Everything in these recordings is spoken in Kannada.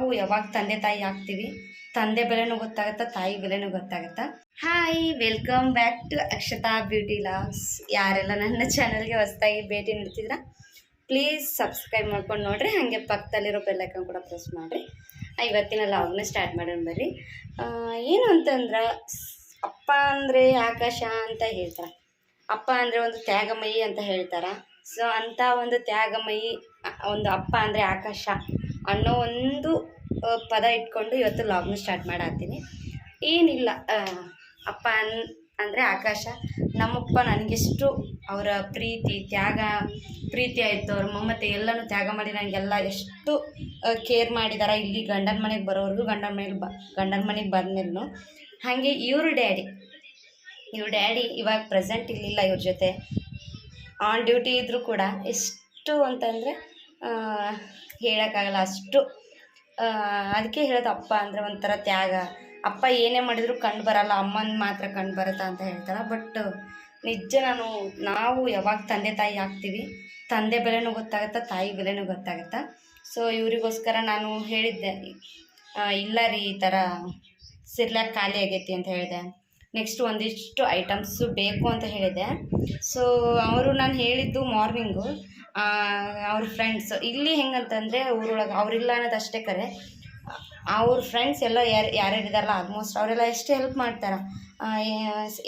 ನಾವು ಯಾವಾಗ ತಂದೆ ತಾಯಿ ಆಗ್ತೀವಿ, ತಂದೆ ಬೆಲೆನೂ ಗೊತ್ತಾಗುತ್ತಾ, ತಾಯಿ ಬೆಲೆನೂ ಗೊತ್ತಾಗುತ್ತೆ? Hi welcome back to Akshata beauty logs ಯಾರೆಲ್ಲ ನನ್ನ ಚಾನಲ್ಗೆ ಹೊಸದಾಗಿ ಭೇಟಿ ನೀಡ್ತಿದ್ರ ಪ್ಲೀಸ್ ಸಬ್ಸ್ಕ್ರೈಬ್ ಮಾಡ್ಕೊಂಡು ನೋಡ್ರಿ, ಹಾಗೆ ಪಕ್ಕದಲ್ಲಿರೋ ಬೆಲ್ಲೈಕನ್ ಕೂಡ ಪ್ರೆಸ್ ಮಾಡಿರಿ. ಇವತ್ತಿನ ಲಾಗ್ನ ಸ್ಟಾರ್ಟ್ ಮಾಡೋಣ ಬರ್ರಿ. ಏನು ಅಂತಂದ್ರೆ, ಅಪ್ಪ ಅಂದರೆ ಆಕಾಶ ಅಂತ ಹೇಳ್ತಾರೆ. ಅಪ್ಪ ಅಂದರೆ ಒಂದು ತ್ಯಾಗಮಯಿ ಅಂತ ಹೇಳ್ತಾರೆ. ಸೊ ಅಂಥ ಒಂದು ತ್ಯಾಗಮಯಿ ಒಂದು ಅಪ್ಪ ಅಂದರೆ ಆಕಾಶ. ಅನ್ನೋ ಒಂದು ಪದ ಇಟ್ಕೊಂಡು ಇವತ್ತು ಲಾಗ್ನ ಸ್ಟಾರ್ಟ್ ಮಾಡಾತೀನಿ ಏನಿಲ್ಲ ಅಪ್ಪ ಅನ್, ಅಂದರೆ ಆಕಾಶ, ನಮ್ಮಪ್ಪ ನನಗೆಷ್ಟು ಅವರ ಪ್ರೀತಿ, ತ್ಯಾಗ ಪ್ರೀತಿ ಆಯಿತು ಅವ್ರ ಮಮತೆ ಎಲ್ಲನೂ ತ್ಯಾಗ ಮಾಡಿ ನನಗೆಲ್ಲ ಎಷ್ಟು ಕೇರ್ ಮಾಡಿದಾರ. ಇಲ್ಲಿ ಗಂಡನ ಮನೆಗೆ ಬರೋವರೆಗೂ ಗಂಡನ ಮನೆಗೆ ಬ, ಗಂಡನ ಮನೆಗೆ ಬಂದ್ಮೇಲೂ ಹಾಗೆ ಇವ್ರ ಡ್ಯಾಡಿ ಇವ್ರ ಡ್ಯಾಡಿ ಇವಾಗ ಪ್ರೆಸೆಂಟ್ ಇರಲಿಲ್ಲ ಇವ್ರ ಜೊತೆ. ಆನ್ ಡ್ಯೂಟಿ ಇದ್ದರೂ ಕೂಡ ಎಷ್ಟು ಅಂತಂದರೆ ಹೇಳೋಕ್ಕಾಗಲ್ಲ ಅಷ್ಟು. ಅದಕ್ಕೆ ಹೇಳೋದು ಅಪ್ಪ ಅಂದರೆ ಒಂಥರ ತ್ಯಾಗ. ಅಪ್ಪ ಏನೇ ಮಾಡಿದರೂ ಕಂಡು ಬರಲ್ಲ, ಅಮ್ಮನ ಮಾತ್ರ ಕಂಡು ಬರುತ್ತಾ ಅಂತ ಹೇಳ್ತಾರೆ ಬಟ್ ನಿಜ ನಾನು, ನಾವು ಯಾವಾಗ ತಂದೆ ತಾಯಿ ಆಗ್ತೀವಿ, ತಂದೆ ಬೆಲೆನೂ ಗೊತ್ತಾಗುತ್ತಾ, ತಾಯಿ ಬೆಲೆನೂ ಗೊತ್ತಾಗುತ್ತಾ? ಸೊ ಇವರಿಗೋಸ್ಕರ ನಾನು ಹೇಳಿದ್ದೆ ಇಲ್ಲ ರೀ ಈ ಥರ, ಸಿರ್ಲಾಕ್ ಖಾಲಿ ಆಗೈತಿ ಅಂತ ಹೇಳಿದೆ ನೆಕ್ಸ್ಟ್ ಒಂದಿಷ್ಟು ಐಟಮ್ಸು ಬೇಕು ಅಂತ ಹೇಳಿದೆ. ಸೊ ಅವರು ನಾನು ಹೇಳಿದ್ದು ಮಾರ್ನಿಂಗು ಅವ್ರ ಫ್ರೆಂಡ್ಸ್ ಇಲ್ಲಿ ಹೆಂಗಂತಂದರೆ ಊರೊಳಗೆ ಅವರಿಲ್ಲ ಅನ್ನೋದು ಅಷ್ಟೇ ಕರೆ. ಅವ್ರ ಫ್ರೆಂಡ್ಸ್ ಎಲ್ಲ ಯಾರು, ಯಾರ್ಯಾರು ಇದ್ದಾರಲ್ಲ ಆಲ್ಮೋಸ್ಟ್ ಅವರೆಲ್ಲ ಎಷ್ಟು ಹೆಲ್ಪ್ ಮಾಡ್ತಾರೆ.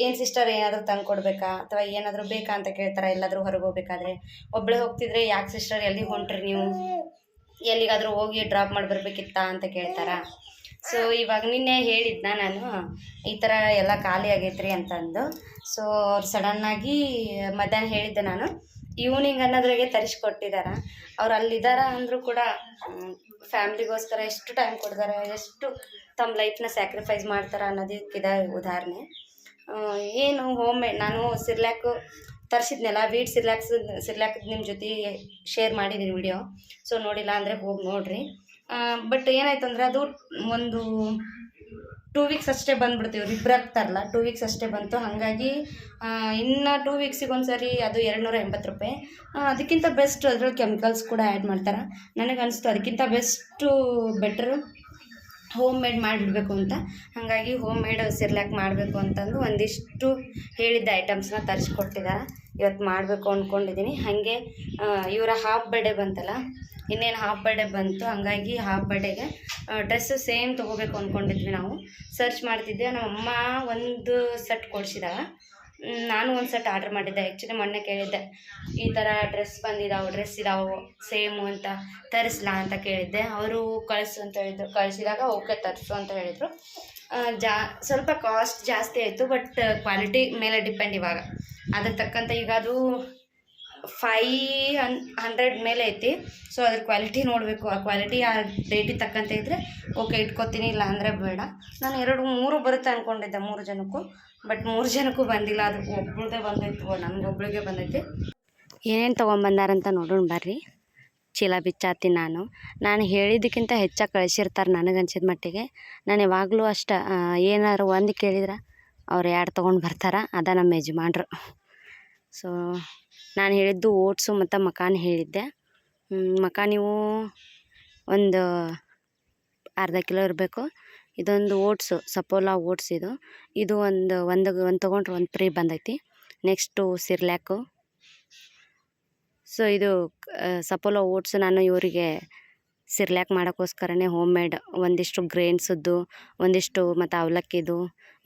ಏನು ಸಿಸ್ಟರ್ ಏನಾದರೂ ತಂದು ಕೊಡಬೇಕಾ? ಅಥವಾ ಏನಾದರೂ ಬೇಕಾ ಅಂತ ಕೇಳ್ತಾರೆ, ಎಲ್ಲಾದರೂ ಹೊರಗೆ ಹೋಗ್ಬೇಕಾದ್ರೆ. ಒಬ್ಬಳೇ ಹೋಗ್ತಿದ್ರೆ ಯಾಕೆ ಸಿಸ್ಟರ್ ಎಲ್ಲಿಗೆ ಹೊಂಟ್ರಿ ನೀವು? ಎಲ್ಲಿಗಾದರೂ ಹೋಗಿ ಡ್ರಾಪ್ ಮಾಡಿ ಬರಬೇಕಿತ್ತಾ ಅಂತ ಕೇಳ್ತಾರ. ಸೊ ಇವಾಗ ನಿನ್ನೆ ಹೇಳಿದ್ದ ನಾನು, ಈ ಥರ ಎಲ್ಲ ಖಾಲಿ ಆಗೈತ್ರಿ ಅಂತಂದು. ಸೊ ಅವ್ರು ಸಡನ್ನಾಗಿ ಮಧ್ಯಾಹ್ನ ಹೇಳಿದ್ದೆ ನಾನು. ಈವ್ನಿಂಗ್ ಅನ್ನೋದ್ರಾಗೆ ತರಿಸ್ಕೊಟ್ಟಿದಾರ. ಅವ್ರು ಅಲ್ಲಿದ್ದಾರ ಅಂದರೂ ಕೂಡ ಫ್ಯಾಮ್ಲಿಗೋಸ್ಕರ ಎಷ್ಟು ಟೈಮ್ ಕೊಡ್ತಾರೆ, ಎಷ್ಟು ತಮ್ಮ ಲೈಫ್ನ ಸ್ಯಾಕ್ರಿಫೈಸ್ ಮಾಡ್ತಾರೆ ಅನ್ನೋದಕ್ಕಿದೆ ಉದಾಹರಣೆ. ಏನು ಹೋಮ್ ಮೇಡ್ ನಾನು ಸಿರ್ಲ್ಯಾಕು ತರಿಸಿದ್ನಲ್ಲ ವೀಟ್ ಸಿರ್ಲ್ಯಾಕ್ಸ್ ಸಿರ್ಲ್ಯಾಕ್ ನಿಮ್ಮ ಜೊತೆ ಶೇರ್ ಮಾಡಿದ್ದೀನಿ ವಿಡಿಯೋ ಸೊ ನೋಡಿಲ್ಲ ಅಂದರೆ ಹೋಗಿ ನೋಡಿರಿ. ಬಟ್ ಏನಾಯ್ತು ಅಂದ್ರೆ ಅದು ಒಂದು ಟೂ ವೀಕ್ಸ್ ಅಷ್ಟೇ ಬಂದ್ಬಿಡ್ತೀವಿ ಇಬ್ಬರು ಆಗ್ತಾರಲ್ಲ ಟೂ ವೀಕ್ಸ್ ಅಷ್ಟೇ ಬಂತು. ಹಾಗಾಗಿ ಇನ್ನು ಟೂ ವೀಕ್ಸಿಗೆ ಒಂದು ಸರಿ ಅದು ಎರಡು ನೂರ ಎಂಬತ್ತು ರೂಪಾಯಿ. ಅದಕ್ಕಿಂತ ಬೆಸ್ಟ್ ಅದರಲ್ಲಿ ಕೆಮಿಕಲ್ಸ್ ಕೂಡ ಆ್ಯಡ್ ಮಾಡ್ತಾರೆ. ನನಗೆ ಅನಿಸ್ತು ಅದಕ್ಕಿಂತ ಬೆಸ್ಟು ಬೆಟ್ರು ಹೋಮ್ ಮೇಡ್ ಮಾಡಿಬಿಡ್ಬೇಕು ಅಂತ. ಹಾಗಾಗಿ ಹೋಮ್ ಮೇಡ್ ಸಿರ್ಲ್ಯಾಕ್ ಮಾಡಬೇಕು ಅಂತಂದು ಒಂದಿಷ್ಟು ಹೇಳಿದ್ದ ಐಟಮ್ಸ್ನ ತರಿಸ್ಕೊಟ್ಟಿದ್ದಾರೆ ಇವತ್ತು ಮಾಡಬೇಕು ಅಂದ್ಕೊಂಡಿದ್ದೀನಿ. ಹಾಗೆ ಇವರ ಹಾಫ್ ಬರ್ಡೇ ಬಂತಲ್ಲ, ಇನ್ನೇನು ಹಾಫ್ ಬರ್ಡೇ ಬಂತು, ಹಾಗಾಗಿ ಹಾಫ್ ಬರ್ಡೇಗೆ ಡ್ರೆಸ್ಸು ಸೇಮ್ ತೊಗೋಬೇಕು ಅಂದ್ಕೊಂಡಿದ್ವಿ ನಾವು. ಸರ್ಚ್ ಮಾಡ್ತಿದ್ದೆ, ನಮ್ಮಮ್ಮ ಒಂದು ಸೆಟ್ ಕೊಡಿಸಿದಾಗ ನಾನು ಒಂದು ಸೆಟ್ ಆರ್ಡ್ರ್ ಮಾಡಿದ್ದೆ. ಆ್ಯಕ್ಚುಲಿ ಮೊನ್ನೆ ಕೇಳಿದ್ದೆ, ಈ ಥರ ಡ್ರೆಸ್ ಬಂದಿದ್ದಾವೆ ಡ್ರೆಸ್ ಇದಾವೆ ಸೇಮು ಅಂತ ತರಿಸ್ಲಾ ಅಂತ ಕೇಳಿದ್ದೆ. ಅವರು ಕಳಿಸು ಅಂತ ಹೇಳಿದ್ರು, ಕಳಿಸಿದಾಗ ಓಕೆ ತರಿಸು ಅಂತ ಹೇಳಿದರು. ಜಾ, ಸ್ವಲ್ಪ ಕಾಸ್ಟ್ ಜಾಸ್ತಿ ಆಯಿತು ಬಟ್ ಕ್ವಾಲಿಟಿ ಮೇಲೆ ಡಿಪೆಂಡ್ ಇವಾಗ. ಅದಕ್ಕೆ ತಕ್ಕಂಥ ಈಗ ಅದು ಫೈ ಹನ್ ಹಂಡ್ರೆಡ್ ಮೇಲೆ ಐತಿ. ಸೊ ಅದ್ರ ಕ್ವಾಲಿಟಿ ನೋಡಬೇಕು. ಆ ಕ್ವಾಲಿಟಿ ಆ ಡೇಟಿಗೆ ತಕ್ಕಂತೆ ಇದ್ದರೆ ಓಕೆ ಇಟ್ಕೋತೀನಿ ಇಲ್ಲ ಅಂದರೆ ಬೇಡ. ನಾನು ಎರಡು, ಮೂರು ಬರುತ್ತೆ ಅಂದ್ಕೊಂಡಿದ್ದೆ ಮೂರು ಜನಕ್ಕೂ. ಬಟ್ ಮೂರು ಜನಕ್ಕೂ ಬಂದಿಲ್ಲ. ಅದು ಬಂದೈತೆ ಬಂದೈತು ಒಬ್ಬಳಿಗೆ ಬಂದೈತಿ. ಏನೇನು ತೊಗೊಂಬಂದಾರಂತ ನೋಡೋಣ ಬರ್ರಿ. ಚೀಲ ಬಿಚ್ಚಾತೀನಿ ನಾನು. ನಾನು ಹೇಳಿದ್ದಕ್ಕಿಂತ ಹೆಚ್ಚಾಗಿ ಕಳಿಸಿರ್ತಾರೆ ನನಗೆ ಅನ್ಸಿದ ಮಟ್ಟಿಗೆ. ನಾನು ಯಾವಾಗಲೂ ಅಷ್ಟ ಏನಾದ್ರು ಒಂದು ಕೇಳಿದ್ರೆ ಅವ್ರು ಎರಡು ತೊಗೊಂಡು ಬರ್ತಾರೆ, ಅದ ನಮ್ಮ ಯಜಮಾನ್ರು. ಸೊ ನಾನು ಹೇಳಿದ್ದು ಓಟ್ಸು ಮತ್ತು ಮಕಾನ್ ಹೇಳಿದ್ದೆ. ಮಕಾನ್ ನೀವು ಒಂದು ಅರ್ಧ ಕಿಲೋ ಇರಬೇಕು. ಇದೊಂದು ಓಟ್ಸು, ಸಪೋಲಾ ಓಟ್ಸ್ ಇದು. ಇದು ಒಂದು ಒಂದು ಒಂದು ತೊಗೊಂಡ್ರೆ ಒಂದು ಫ್ರೀ ಬಂದೈತಿ. ನೆಕ್ಸ್ಟು ಸಿರ್ಲ್ಯಾಕು. ಸೊ, ಇದು ಸಪೋಲೋ ಓಟ್ಸ್ ನಾನು ಇವರಿಗೆ ಸಿರ್ಲ್ಯಾಕ್ ಮಾಡೋಕ್ಕೋಸ್ಕರನೇ ಹೋಮ್ ಮೇಡ್ ಒಂದಿಷ್ಟು ಗ್ರೇನ್ಸದ್ದು ಒಂದಿಷ್ಟು ಮತ್ತು ಅವಲಕ್ಕಿದು,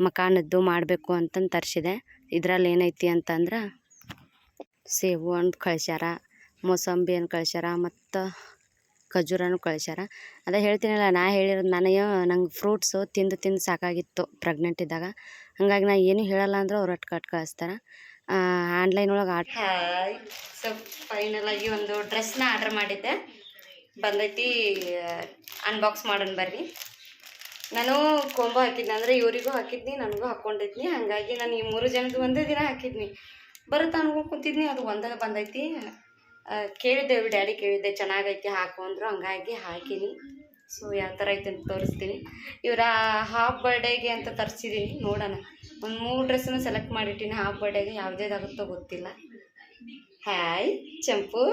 ಮಕಾನದ್ದು ಮಾಡಬೇಕು ಅಂತಂದು ತರಿಸಿದೆ. ಇದರಲ್ಲಿ ಏನೈತಿ ಅಂತಂದ್ರೆ ಸೇಬು ಹಣ್ಣು ಕಳ್ಸ್ಯಾರ, ಮೋಸಂಬಿ ಹಣ್ಣು ಕಳ್ಸ್ಯಾರ ಮತ್ತು ಖಜೂರನು ಕಳ್ಸ್ಯಾರ. ಅದೇ ಹೇಳ್ತೀನಲ್ಲ, ನಾ ಹೇಳಿರೋದು ನನಗೆ ನಂಗೆ ಫ್ರೂಟ್ಸು ತಿಂದು ತಿಂದು ಸಾಕಾಗಿತ್ತು ಪ್ರೆಗ್ನೆಂಟ್ ಇದ್ದಾಗ. ಹಾಗಾಗಿ ನಾ ಏನು ಹೇಳಲ್ಲ ಅಂದ್ರೆ ಅವ್ರು ಅಟ್ ಕಟ್ ಕಳಿಸ್ತಾರೆ ಆನ್ಲೈನ್ ಒಳಗೆ ಆಟ ಸೊ ಫೈನಲ್ ಆಗಿ ಒಂದು ಡ್ರೆಸ್ನ ಆರ್ಡ್ರ್ ಮಾಡಿದ್ದೆ. ಬಂದೈತಿ ಅನ್ಬಾಕ್ಸ್ ಮಾಡೋಣ ಬರ್ರಿ. ನಾನು ಕೊಂಬೋ ಹಾಕಿದ್ನಿ, ಅಂದರೆ ಇವರಿಗೂ ಹಾಕಿದ್ನಿ, ನನಗೂ ಹಾಕ್ಕೊಂಡಿದ್ನಿ ಹಾಗಾಗಿ ನಾನು ಈ ಮೂರು ಜನದ್ದು ಒಂದೇ ದಿನ ಹಾಕಿದ್ನಿ. ಬರುತ್ತೆ ಅನ್ಕೊಂಡು ಕುಂತಿದ್ನಿ, ಅದು ಒಂದಾಗ ಬಂದೈತಿ. ಕೇಳಿದ್ದೆ ಡ್ಯಾಡಿ ಕೇಳಿದ್ದೆ, ಚೆನ್ನಾಗೈತಿ, ಹಾಕು ಅಂದರು. ಹಂಗಾಗಿ ಹಾಕಿನಿ. ಸೊ ಯಾವ ಥರ ಐತೆ ಅಂತ ತೋರಿಸ್ತೀನಿ. ಇವರ ಹಾಫ್ ಬರ್ಡೇಗೆ ಅಂತ ತರಿಸಿದ್ದೀನಿ ನೋಡೋಣ. ಒಂದು ಮೂರು ಡ್ರೆಸ್ಸನ್ನು ಸೆಲೆಕ್ಟ್ ಮಾಡಿಟ್ಟಿನಿ ಹಾಫ್ ಬರ್ಡೇಗೆ ಯಾವುದೇದಾಗುತ್ತೋ ಗೊತ್ತಿಲ್ಲ. ಹಾಯ್ ಚಂಪು.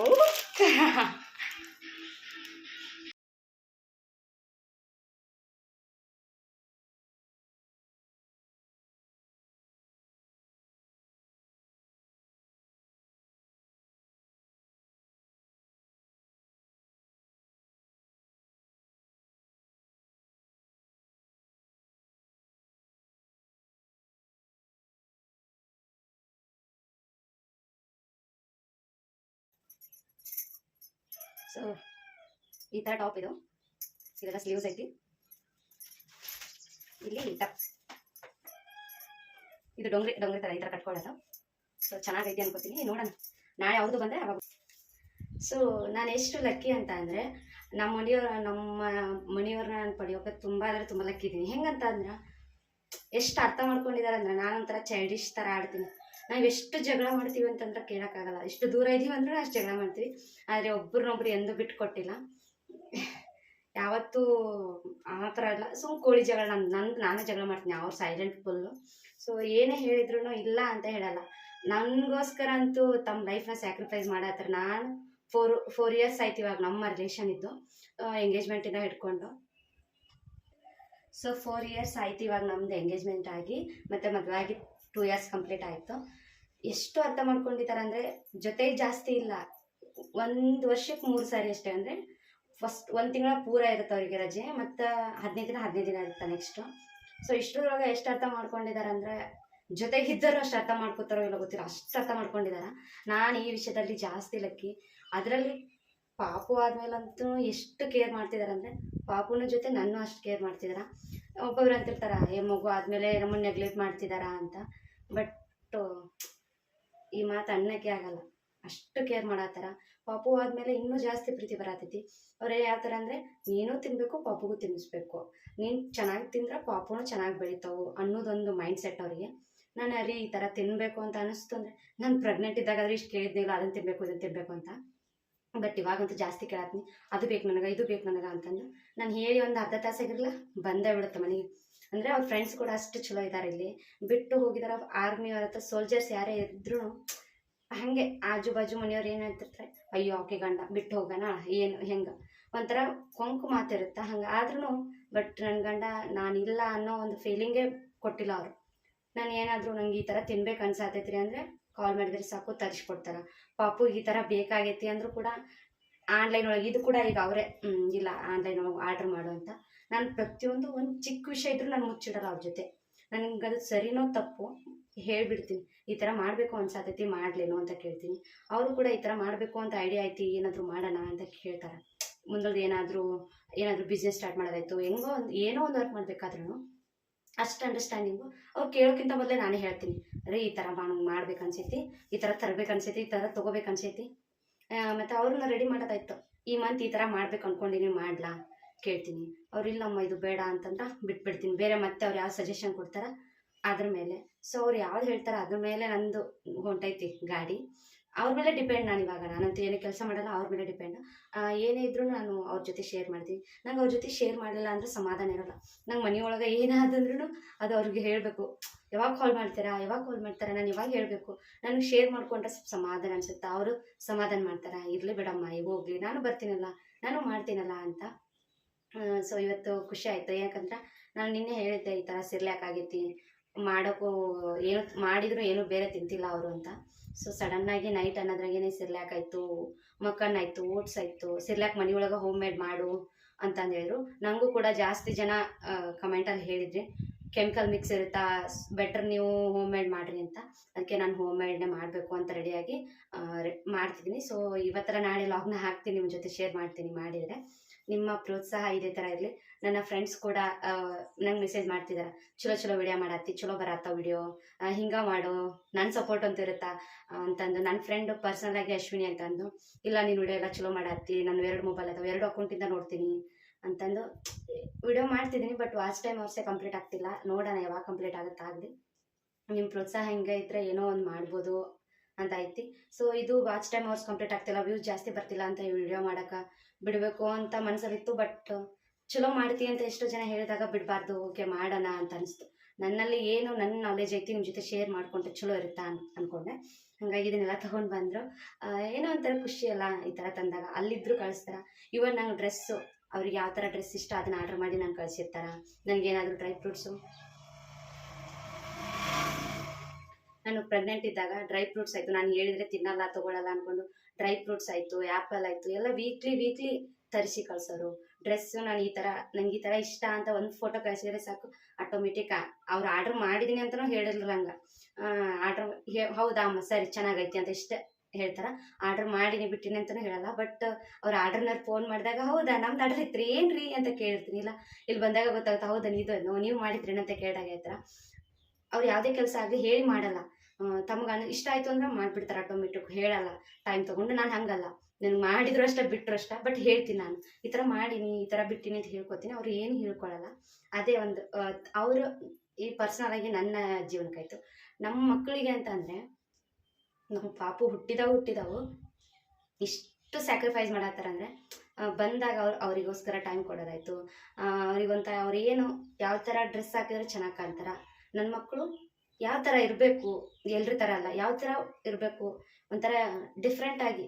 ಓ ಸೊ ಈ ಥರ ಟಾಪ್ ಇದು. ಇದೆಲ್ಲ ಸ್ಲೀವ್ಸ್ ಐತಿ. ಇಲ್ಲಿ ಟಪ್ ಇದು ಡೊಂಗ್ರಿ ಡೊಂಗ್ರಿ ಥರ ಈ ಥರ ಕಟ್ಕೊಳ್ಳೋದು. ಸೊ ಚೆನ್ನಾಗೈತಿ ಅನ್ಕೋತೀನಿ. ನೋಡೋಣ. ನಾಳೆ ಯಾವುದು ಬಂದರೆ ಅವಾಗ. ಸೊ ನಾನು ಎಷ್ಟು ಲಕ್ಕಿ ಅಂತ ಅಂದರೆ, ನಮ್ಮ ಮನೆಯವ್ರ, ನಮ್ಮ ಮನೆಯವ್ರನ್ನ ನಾನು ಪಡೆಯೋಕೆ ತುಂಬ ಅಂದರೆ ತುಂಬ ಲಕ್ಕಿ ಇದ್ದೀನಿ ಹೆಂಗಂತ ಅಂದ್ರೆ, ಎಷ್ಟು ಅರ್ಥ ಮಾಡ್ಕೊಂಡಿದ್ದಾರೆ ಅಂದ್ರೆ, ನಾನೊಂಥರ ಚೈಲ್ಡಿಶ್ ಥರ ಆಡ್ತೀನಿ. ನಾವು ಎಷ್ಟು ಜಗಳ ಮಾಡ್ತೀವಿ ಅಂತಂದ್ರೆ ಕೇಳೋಕ್ಕಾಗಲ್ಲ. ಎಷ್ಟು ದೂರ ಇದೀವಿ ಅಂದ್ರೆ ಅಷ್ಟು ಜಗಳ ಮಾಡ್ತೀವಿ. ಆದರೆ ಒಬ್ರನ್ನೊಬ್ರು ಎಂದೂ ಬಿಟ್ಕೊಟ್ಟಿಲ್ಲ. ಯಾವತ್ತೂ ಆ ಥರ ಇಲ್ಲ ಸುಮ್ ಕೋಳಿ ಜಗಳ. ನನ್ನ ನಂದು ನಾನೇ ಜಗಳ ಮಾಡ್ತೀನಿ. ಅವ್ರು ಸೈಲೆಂಟ್ ಫುಲ್ಲು ಸೊ ಏನೇ ಹೇಳಿದ್ರು ಇಲ್ಲ ಅಂತ ಹೇಳಲ್ಲ. ನನಗೋಸ್ಕರ ಅಂತೂ ತಮ್ಮ ಲೈಫ್ನ ಸ್ಯಾಕ್ರಿಫೈಸ್ ಮಾಡತ್ತಾರೆ ನಾನು ಫೋರ್ ಫೋರ್ ಇಯರ್ಸ್ ಆಯ್ತು ಇವಾಗ ನಮ್ಮ ರಿಲೇಷನ್ ಇದ್ದು. ಎಂಗೇಜ್ಮೆಂಟಿಂದ ಹಿಡ್ಕೊಂಡು. ಸೊ ಫೋರ್ ಇಯರ್ಸ್ ಆಯ್ತು ಇವಾಗ ನಮ್ದು ಎಂಗೇಜ್ಮೆಂಟ್ ಆಗಿ. ಮತ್ತು ಮದುವೆ ಆಗಿ ಟೂ ಇಯರ್ಸ್ ಕಂಪ್ಲೀಟ್ ಆಯಿತು. ಎಷ್ಟು ಅರ್ಥ ಮಾಡ್ಕೊಂಡಿದ್ದಾರೆ ಅಂದರೆ ಜೊತೆ ಜಾಸ್ತಿ ಇಲ್ಲ. ಒಂದು ವರ್ಷಕ್ಕೆ ಮೂರು ಸಾರಿ ಅಷ್ಟೇ ಅಂದರೆ ಫಸ್ಟ್ ಒಂದು ತಿಂಗಳ ಪೂರ ಇರುತ್ತೆ ಅವರಿಗೆ ರಜೆ, ಮತ್ತು ಹದಿನೈದು ದಿನ ಹದಿನೈದು ದಿನ ಇರುತ್ತೆ ನೆಕ್ಸ್ಟು ಸೊ ಇಷ್ಟರೊಳಗೆ ಎಷ್ಟು ಅರ್ಥ ಮಾಡ್ಕೊಂಡಿದ್ದಾರೆ ಅಂದರೆ ಜೊತೆಗಿದ್ದರೂ ಅಷ್ಟು ಅರ್ಥ ಮಾಡ್ಕೋತಾರೋ ಇಲ್ಲ ಗೊತ್ತಿಲ್ಲ, ಅಷ್ಟು ಅರ್ಥ ಮಾಡ್ಕೊಂಡಿದ್ದಾರೆ. ನಾನು ಈ ವಿಷಯದಲ್ಲಿ ಜಾಸ್ತಿ ಲಕ್ಕಿ. ಅದರಲ್ಲಿ ಪಾಪು ಆದ್ಮೇಲಂತೂ ಎಷ್ಟು ಕೇರ್ ಮಾಡ್ತಿದ್ದಾರೆ ಅಂದರೆ ಪಾಪುನ ಜೊತೆ ನಾನು ಅಷ್ಟು ಕೇರ್ ಮಾಡ್ತಿದ್ದಾರೆ? ಒಬ್ಬೊಬ್ರು ಅಂತಿರ್ತಾರೆ, ಏ ಮಗು ಆದಮೇಲೆ ನಮ್ಮನ್ನು ನೆಗ್ಲೆಕ್ಟ್ ಮಾಡ್ತಿದ್ದಾರಾ? ಅಂತ. ಬಟ್ ಈ ಮಾತು ಅನ್ನಕ್ಕೆ ಆಗಲ್ಲ. ಅಷ್ಟು ಕೇರ್ ಮಾಡತ್ತಾರ ಪಾಪು ಆದಮೇಲೆ ಇನ್ನೂ ಜಾಸ್ತಿ ಪ್ರೀತಿ ಬರತೈತಿ. ಅವ್ರು ಯಾವ ಥರ ಅಂದರೆ, ನೀನು ತಿನ್ನಬೇಕು ಪಾಪುಗೂ ತಿನ್ನಿಸ್ಬೇಕು. ನೀನು ಚೆನ್ನಾಗಿ ತಿಂದ್ರೆ ಪಾಪುನು ಚೆನ್ನಾಗಿ ಬೆಳಿತಾವು ಅನ್ನೋದೊಂದು ಮೈಂಡ್ ಸೆಟ್ ಅವರಿಗೆ. ನಾನು ಅರಿ ಈ ಥರ ತಿನ್ನಬೇಕು ಅಂತ ಅನಿಸ್ತು ಅಂದರೆ, ನಾನು ಪ್ರೆಗ್ನೆಂಟ್ ಇದ್ದಾಗಾದ್ರೆ ಇಷ್ಟು ಕೇಳಿದ್ನಿಲ್ಲ ಅದನ್ನು ತಿನ್ನಬೇಕು ಇದನ್ನು ತಿನ್ನಬೇಕು ಅಂತ. ಬಟ್ ಇವಾಗಂತೂ ಜಾಸ್ತಿ ಕೇಳತ್ತೀನಿ ಅದು ಬೇಕು ನನಗೆ, ಇದು ಬೇಕು ನನಗೆ ಅಂತಂದು. ನಾನು ಹೇಳಿ ಒಂದು ಅರ್ಧ ತಾಸಾಗಿರಲ್ಲ ಬಂದೇ ಬಿಡುತ್ತೆ ಮನೆಗೆ. ಅಂದರೆ ಅವ್ರ ಫ್ರೆಂಡ್ಸ್ ಕೂಡ ಅಷ್ಟು ಚಲೋ ಇದ್ದಾರೆ ಇಲ್ಲಿ. ಬಿಟ್ಟು ಹೋಗಿದಾರ ಆರ್ಮಿ ಅವ್ರ ಹತ್ರ. ಸೋಲ್ಜರ್ಸ್ ಯಾರೇ ಇದ್ರು ಹಾಗೆ ಆಜು ಬಾಜು ಮನೆಯವ್ರು ಏನು ಹೇಳ್ತಿರ್ತಾರೆ? ಅಯ್ಯೋ ಆಕೆ ಗಂಡ. ಬಿಟ್ಟು ಹೋಗೋಣ ಏನು? ಹೆಂಗೆ? ಒಂಥರ ಕೊಂಕು ಮಾತಿರುತ್ತೆ ಹಂಗೆ ಆದ್ರೂ ಬಟ್ ನನ್ನ ಗಂಡ ನಾನಿಲ್ಲ ಅನ್ನೋ ಒಂದು ಫೀಲಿಂಗೇ ಕೊಟ್ಟಿಲ್ಲ ಅವರು. ನಾನು ಏನಾದರೂ ನಂಗೆ ಈ ಥರ ತಿನ್ಬೇಕು ಅನ್ಸಾತೈತ್ರಿ ಅಂದರೆ ಕಾಲ್ ಮಾಡಿದ್ರೆ ಸಾಕು, ತರಿಸ್ಕೊಡ್ತಾರೆ. ಪಾಪು ಈ ಥರ ಬೇಕಾಗೈತಿ ಅಂದರೂ ಕೂಡ ಆನ್ಲೈನ್ ಒಳಗೆ ಇದು ಕೂಡ ಈಗ ಅವರೇ ಇಲ್ಲ ಆನ್ಲೈನ್ ಒಳಗೆ ಆರ್ಡ್ರ್ ಮಾಡು ಅಂತ ನಾನು ಪ್ರತಿಯೊಂದು ಒಂದು ಚಿಕ್ಕ ವಿಷಯ ಇದ್ರೂ ನಾನು ಮುಚ್ಚಿಡಲ್ಲ ಅವ್ರ ಜೊತೆ. ನನಗೆ ಅದು ಸರಿನೋ ತಪ್ಪು ಹೇಳ್ಬಿಡ್ತೀನಿ. ಈ ಥರ ಮಾಡಬೇಕು ಅನ್ಸಾತೈತಿ ಮಾಡ್ಲೇನೋ ಅಂತ ಕೇಳ್ತೀನಿ. ಅವರು ಕೂಡ ಈ ಥರ ಮಾಡಬೇಕು ಅಂತ ಐಡಿಯಾ ಐತಿ, ಏನಾದರೂ ಮಾಡೋಣ ಅಂತ ಕೇಳ್ತಾರೆ. ಮುಂದೊಂದು ಏನಾದರೂ ಏನಾದರೂ ಬಿಸ್ನೆಸ್ ಸ್ಟಾರ್ಟ್ ಮಾಡೋದಾಯ್ತು, ಹೆಂಗೋ ಒಂದು, ಏನೋ ಒಂದು ವರ್ಕ್ ಮಾಡಬೇಕಾದ್ರೂ ಅಷ್ಟು ಅಂಡರ್ಸ್ಟ್ಯಾಂಡಿಂಗು ಅವ್ರು ಕೇಳೋಕ್ಕಿಂತ ಮೊದಲೇ ನಾನೇ ಹೇಳ್ತೀನಿ. ಅರೆ, ಈ ಥರ ಮಾಡ್ಬೇಕು ಅನ್ಸೈತಿ, ಈ ಥರ ತರಬೇಕು ಅನ್ಸೈತಿ, ಈ ಥರ ತೊಗೋಬೇಕು ಅನ್ಸೈತಿ. ಮತ್ತು ಅವ್ರನ್ನ ರೆಡಿ ಮಾಡೋದಾಯ್ತು. ಈ ಮಂತ್ ಈ ಥರ ಮಾಡ್ಬೇಕು ಅಂದ್ಕೊಂಡಿನಿ ಮಾಡ್ಲಾ? ಕೇಳ್ತೀನಿ. ಅವ್ರು ಇಲ್ಲಮ್ಮ ಇದು ಬೇಡ ಅಂತಂದ್ರೆ ಬಿಟ್ಬಿಡ್ತೀನಿ. ಬೇರೆ ಮತ್ತೆ ಅವ್ರು ಯಾವ ಸಜೆಷನ್ ಕೊಡ್ತಾರ, ಅದ್ರ ಮೇಲೆ. ಸೊ ಅವ್ರು ಯಾವ್ದು ಹೇಳ್ತಾರೆ ಅದ್ರ ಮೇಲೆ ನಂದು ಹೊಂಟೈತಿ ಗಾಡಿ. ಅವ್ರ ಮೇಲೆ ಡಿಪೆಂಡ್ ನಾನು ಇವಾಗ. ನಾನಂತೂ ಏನೇ ಕೆಲಸ ಮಾಡಲ್ಲ, ಅವ್ರ ಮೇಲೆ ಡಿಪೆಂಡ್ ಏನೇ ಇದ್ರೂ ನಾನು ಅವ್ರ ಜೊತೆ ಶೇರ್ ಮಾಡ್ತೀನಿ. ನಂಗೆ ಅವ್ರ ಜೊತೆ ಶೇರ್ ಮಾಡಲಿಲ್ಲ ಅಂದ್ರೆ ಸಮಾಧಾನ ಇರಲ್ಲ. ನಂಗೆ ಮನೆಯೊಳಗೆ ಏನಾದಂದ್ರೂ ಅದು ಅವ್ರಿಗೆ ಹೇಳಬೇಕು. ಯಾವಾಗ ಕಾಲ್ ಮಾಡ್ತೀರಾ, ಯಾವಾಗ ಕಾಲ್ ಮಾಡ್ತಾರೆ, ನಾನು ಯಾವಾಗ ಹೇಳಬೇಕು. ನನಗೆ ಶೇರ್ ಮಾಡ್ಕೊಂಡ್ರೆ ಸ್ವಲ್ಪ ಸಮಾಧಾನ ಅನ್ಸುತ್ತೆ? ಅವರು ಸಮಾಧಾನ ಮಾಡ್ತಾರೆ? ಇರಲಿ ಬಿಡಮ್ಮ ಈಗ ಹೋಗ್ಲಿ. ನಾನು ಬರ್ತೀನಲ್ಲ, ನಾನು ಮಾಡ್ತೀನಲ್ಲ ಅಂತ. ಸೊ ಇವತ್ತು ಖುಷಿ ಆಯಿತು. ಯಾಕಂದ್ರೆ ನಾನು ನಿನ್ನೆ ಹೇಳಿದ್ದೆ ಈ ಥರ ಸಿರ್ಲ್ಯಾಕ್ ಆಗೈತಿ ಮಾಡೋಕ್ಕೂ ಏನು, ಮಾಡಿದ್ರು ಏನು ಬೇರೆ ತಿಂತಿಲ್ಲ ಅವರು ಅಂತ. ಸೊ ಸಡನ್ನಾಗಿ ನೈಟ್ ಅನ್ನೋದ್ರಾಗೇನೆ ಸಿರ್ಲ್ಯಾಕ್ ಆಯಿತು ಮಕ್ಕನ್ ಆಯಿತು, ಓಟ್ಸ್ ಆಯಿತು. ಸಿರ್ಲ್ಯಾಕ್ ಮನೆಯೊಳಗೆ ಹೋಮ್ ಮೇಡ್ ಮಾಡು ಅಂತಂದು ಹೇಳಿದ್ರು ನನಗೂ ಕೂಡ ಜಾಸ್ತಿ ಜನ ಕಮೆಂಟಲ್ಲಿ ಹೇಳಿದ್ರಿ. ಕೆಮಿಕಲ್ ಮಿಕ್ಸ್ ಇರುತ್ತಾ? ಬೆಟರ್ ನೀವು ಹೋಮ್ ಮೇಡ್ ಮಾಡಿರಿ ಅಂತ. ಅದಕ್ಕೆ ನಾನು ಹೋಮ್ ಮೇಡ್ನೇ ಮಾಡಬೇಕು ಅಂತ ರೆಡಿಯಾಗಿ ಮಾಡ್ತಿದ್ದೀನಿ. ಸೊ ಇವತ್ತರ ನಾಳೆ ಲಾಗ್ನ ಹಾಕ್ತೀನಿ ನಿಮ್ಮ ಜೊತೆ ಶೇರ್ ಮಾಡ್ತೀನಿ ಮಾಡಿದರೆ. ನಿಮ್ಮ ಪ್ರೋತ್ಸಾಹ ಇದೇ ಥರ ಇರಲಿ. ನನ್ನ ಫ್ರೆಂಡ್ಸ್ ಕೂಡ ನಂಗೆ ಮೆಸೇಜ್ ಮಾಡ್ತಿದ್ದಾರೆ ಚಲೋ ಚಲೋ ವಿಡಿಯೋ ಮಾಡತ್ತಿ, ಚಲೋ ಬರತ್ತ ವಿಡಿಯೋ ಹಿಂಗೆ ಮಾಡು. ನನ್ನ ಸಪೋರ್ಟ್ ಅಂತ ಇರುತ್ತಾ? ಅಂತಂದು. ನನ್ನ ಫ್ರೆಂಡ್ ಪರ್ಸನಲ್ ಆಗಿ ಅಶ್ವಿನಿ ಅಂತಂದು. ಇಲ್ಲ, ನೀನು ವಿಡಿಯೋ ಎಲ್ಲ ಚಲೋ ಮಾಡತ್ತಿ. ನಾನು ಎರಡು ಮೊಬೈಲ್ ಅದಾವೆ. ಎರಡು ಅಕೌಂಟಿಂದ ನೋಡ್ತೀನಿ. ಅಂತಂದು. ವಿಡಿಯೋ ಮಾಡ್ತಿದ್ದೀನಿ ಬಟ್ ವಾಚ್ ಟೈಮ್ ಅವರ್ಸೇ ಕಂಪ್ಲೀಟ್ ಆಗ್ತಿಲ್ಲ. ನೋಡೋಣ, ಯಾವಾಗ ಕಂಪ್ಲೀಟ್ ಆಗುತ್ತಾ ಆಗಲಿ. ನಿಮ್ಮ ಪ್ರೋತ್ಸಾಹ ಹಿಂಗೆ ಇದ್ರೆ ಏನೋ ಒಂದು ಮಾಡ್ಬೋದು. ಅಂತ ಐತಿ. ಸೊ ಇದು ವಾಚ್ ಟೈಮ್ ಅವರ್ಸ್ ಕಂಪ್ಲೀಟ್ ಆಗ್ತಿಲ್ಲ. ವ್ಯೂಸ್ ಜಾಸ್ತಿ ಬರ್ತಿಲ್ಲ ಅಂತ ಈ ವಿಡಿಯೋ ಮಾಡೋಕೆ ಬಿಡಬೇಕು ಅಂತ ಮನಸ್ಸಲ್ಲಿತ್ತು ಬಟ್ ಚಲೋ ಮಾಡ್ತೀನಿ ಅಂತ ಎಷ್ಟೋ ಜನ ಹೇಳಿದಾಗ ಬಿಡಬಾರ್ದು ಓಕೆ ಮಾಡೋಣ ಅಂತ ಅನಿಸ್ತು. ನನ್ನಲ್ಲಿ ಏನು ನನ್ನ ನಾಲೆಜ್ ಐತಿ ನಿಮ್ಮ ಜೊತೆ ಶೇರ್ ಮಾಡ್ಕೊಂಡ್ರೆ ಚಲೋ ಇರುತ್ತಾ ಅಂತ ಅಂದ್ಕೊಂಡೆ ಹಾಗಾಗಿ ಇದನ್ನೆಲ್ಲ ತೊಗೊಂಡು ಬಂದರು. ಏನೋ ಒಂಥರ ಖುಷಿ ಅಲ್ಲ ಈ ಥರ ತಂದಾಗ. ಅಲ್ಲಿದ್ದರೂ ಕಳಿಸ್ತಾರ. ಇವನ್ ನಂಗೆ ಡ್ರೆಸ್ಸು ಅವ್ರಿಗೆ ಯಾವ ಥರ ಡ್ರೆಸ್ ಇಷ್ಟ ಅದನ್ನ ಆರ್ಡರ್ ಮಾಡಿ ನಾನು ಕಳಿಸಿರ್ತಾರ. ನನಗೇನಾದರೂ ಡ್ರೈ ಫ್ರೂಟ್ಸು ನಾನು ಪ್ರೆಗ್ನೆಂಟ್ ಇದ್ದಾಗ ಡ್ರೈ ಫ್ರೂಟ್ಸ್ ಆಯಿತು. ನಾನು ಹೇಳಿದರೆ ತಿನ್ನಲ್ಲ, ತೊಗೊಳಲ್ಲ ಅಂದ್ಕೊಂಡು ಡ್ರೈ ಫ್ರೂಟ್ಸ್ ಆಯಿತು, ಆ್ಯಪಲ್ ಆಯಿತು, ಎಲ್ಲ ವೀಕ್ಲಿ ವೀಕ್ಲಿ ತರಿಸಿ ಕಳ್ಸೋರು. ಡ್ರೆಸ್ಸು ನಾನು ಈ ಥರ, ನಂಗೆ ಈ ಥರ ಇಷ್ಟ ಅಂತ ಒಂದು ಫೋಟೋ ಕಳಿಸಿದ್ರೆ ಸಾಕು, ಆಟೋಮೆಟಿಕ್ ಅವ್ರು ಆರ್ಡ್ರ್ ಮಾಡಿದ್ದೀನಿ ಅಂತಲೂ ಹೇಳಿರ್ಲಂಗ ಆರ್ಡ್ರ್ ಹೌದಾ ಅಮ್ಮ, ಸರಿ, ಚೆನ್ನಾಗೈತಿ ಅಂತ ಇಷ್ಟ ಹೇಳ್ತಾರ. ಆರ್ಡರ್ ಮಾಡಿನಿ ಬಿಟ್ಟಿನಿ ಅಂತಲೂ ಹೇಳಲ್ಲ, ಬಟ್ ಅವ್ರು ಆರ್ಡರ್ನ ಫೋನ್ ಮಾಡಿದಾಗ, ಹೌದಾ, ನಮ್ದು ಆರ್ಡರ್ ಇತ್ತು ಏನ್ರಿ ಅಂತ ಕೇಳಿರ್ತೀನಿ. ಇಲ್ಲ, ಇಲ್ಲಿ ಬಂದಾಗ ಗೊತ್ತಾಗುತ್ತೆ, ಹೌದಾ, ಇದು, ನೀವು ಮಾಡಿದ್ರೇನಂತ ಕೇಳಿದಾಗ ಅವ್ರು ಯಾವುದೇ ಕೆಲಸ ಆಗಲಿ ಹೇಳಿ ಮಾಡಲ್ಲ. ತಮ್ಗೆ ಇಷ್ಟ ಆಯಿತು ಅಂದ್ರೆ ಮಾಡಿಬಿಡ್ತಾರೆ ಆಟೋಮೆಟಿಕ್ ಹೇಳಲ್ಲ. ಟೈಮ್ ತಗೊಂಡು ನಾನು ಹಂಗಲ್ಲ. ನನಗೆ ಮಾಡಿದ್ರು ಅಷ್ಟೇ ಬಿಟ್ಟರು ಅಷ್ಟೇ ಬಟ್ ಹೇಳ್ತೀನಿ ನಾನು. ಈ ಥರ ಮಾಡೀನಿ, ಈ ಥರ ಬಿಟ್ಟಿನಿ ಅಂತ ಹೇಳ್ಕೊತೀನಿ. ಅವ್ರು ಏನು ಹೇಳ್ಕೊಳಲ್ಲ. ಅದೇ ಒಂದು ಅವರು ಈ ಪರ್ಸನಲ್ ಆಗಿ ನನ್ನ ಜೀವನಕ್ಕಾಯ್ತು ನಮ್ಮ ಮಕ್ಕಳಿಗೆ ಅಂತ ಅಂದರೆ ನಮ್ಮ ಪಾಪು ಹುಟ್ಟಿದವು ಹುಟ್ಟಿದವು. ಇಷ್ಟು ಸ್ಯಾಕ್ರಿಫೈಸ್ ಮಾಡತ್ತಾರ ಅಂದರೆ ಬಂದಾಗ ಅವ್ರು, ಅವರಿಗೋಸ್ಕರ ಟೈಮ್ ಕೊಡೋದಾಯಿತು. ಅವ್ರಿಗೊಂತ ಅವ್ರು ಏನು ಯಾವ ಥರ ಡ್ರೆಸ್ ಹಾಕಿದ್ರೆ ಚೆನ್ನಾಗಿ ಕಾಣ್ತಾರ. ನನ್ನ ಮಕ್ಕಳು ಯಾವ ಥರ ಇರಬೇಕು, ಎಲ್ರ ಥರ ಅಲ್ಲ, ಯಾವ ಥರ ಇರಬೇಕು, ಒಂಥರ ಡಿಫ್ರೆಂಟಾಗಿ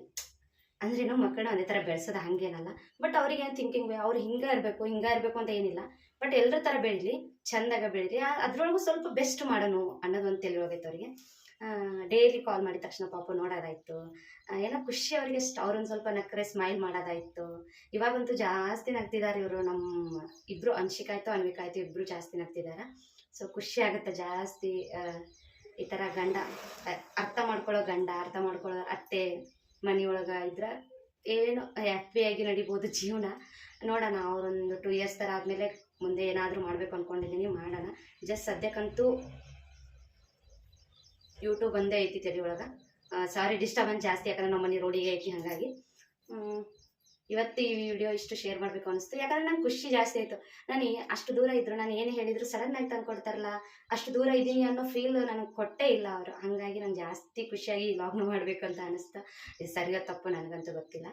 ಅಂದ್ರೆ ನಾವು ಮಕ್ಕಳನ್ನ ಅದೇ ಥರ ಬೆಳೆಸೋದು ಹಾಗೇನಲ್ಲ. ಬಟ್ ಅವ್ರಿಗೆ ಏನು ಥಿಂಕಿಂಗ್ ಅವ್ರು ಹಿಂಗೆ ಇರಬೇಕು ಹಿಂಗೆ ಇರಬೇಕು ಅಂತ ಏನಿಲ್ಲ. ಬಟ್ ಎಲ್ಲರ ಥರ ಬೆಳೀಲಿ, ಚಂದಾಗ ಬೆಳೀಲಿ ಅದ್ರೊಳಗೂ ಸ್ವಲ್ಪ ಬೆಸ್ಟ್ ಮಾಡೋಣ ಅನ್ನೋದು ಒಂದು ತಿಳಿಯೋಗೈತೆ ಅವರಿಗೆ. ಡೈಲಿ ಕಾಲ್ ಮಾಡಿದ ತಕ್ಷಣ ಪಾಪ ನೋಡೋದಾಯ್ತು. ಏನೋ ಖುಷಿ ಅವ್ರಿಗೆ ಅಷ್ಟು, ಅವ್ರೊಂದು ಸ್ವಲ್ಪ ನಕ್ಕರೆ ಸ್ಮೈಲ್ ಮಾಡೋದಾಯ್ತು. ಇವಾಗಂತೂ ಜಾಸ್ತಿ ನಗ್ತಿದ್ದಾರೆ ಇವರು, ನಮ್ಮ ಇಬ್ಬರು ಅನ್ಶಿಕಾಯ್ತು, ಅನ್ವಿಕಾಯ್ತು ಅನ್ವಿಕ್ ಇಬ್ಬರು ಜಾಸ್ತಿ ನಗ್ತಿದ್ದಾರೆ ಸೊ ಖುಷಿ ಆಗುತ್ತೆ ಜಾಸ್ತಿ ಈ ಥರ ಗಂಡ ಅರ್ಥ ಮಾಡ್ಕೊಳ್ಳೋ ಗಂಡ, ಅರ್ಥ ಮಾಡ್ಕೊಳ್ಳೋ ಅತ್ತೆ, ಮನೆಯೊಳಗೆ ಇದ್ರೆ ಏನು ಹ್ಯಾಪಿಯಾಗಿ ನಡಿಬೋದು ಜೀವನ. ನೋಡೋಣ, ಅವರೊಂದು ಟೂ ಇಯರ್ಸ್ ಥರ ಆದಮೇಲೆ ಮುಂದೆ ಏನಾದರೂ ಮಾಡಬೇಕು ಅಂದ್ಕೊಂಡಿದ್ದೀನಿ ಮಾಡೋಣ. ಜಸ್ಟ್ ಸದ್ಯಕ್ಕಂತೂ ಯೂಟ್ಯೂಬ್ ಒಂದೇ ಐತಿ ಒಳಗೆ ಸಾರಿ ಡಿಸ್ಟರ್ಬೆನ್ಸ್ ಜಾಸ್ತಿ, ಯಾಕಂದ್ರೆ ನಮ್ಮ ಮನೆ ರೋಡಿಗೆ ಐತಿ ಹಾಗಾಗಿ. ಇವತ್ತು ಈ ವಿಡಿಯೋ ಇಷ್ಟು ಶೇರ್ ಮಾಡಬೇಕು ಅನಿಸ್ತು. ಯಾಕಂದ್ರೆ ನಂಗೆ ಖುಷಿ ಜಾಸ್ತಿ ಆಯಿತು. ನಾನು ಅಷ್ಟು ದೂರ ಇದ್ರು, ನಾನು ಏನು ಹೇಳಿದ್ರು ಸಡನ್ ಆಗಿ ಅಷ್ಟು ದೂರ ಇದ್ದೀನಿ ಅನ್ನೋ ಫೀಲ್ ನನಗೆ ಕೊಟ್ಟೇ ಇಲ್ಲ ಅವರು. ಹಾಗಾಗಿ ನಾನು ಜಾಸ್ತಿ ಖುಷಿಯಾಗಿ ಲಾಗ್ನ ಮಾಡಬೇಕು ಅಂತ ಅನಿಸ್ತು. ಇದು ಸರಿಯೋ ತಪ್ಪು ನನಗಂತೂ ಗೊತ್ತಿಲ್ಲ.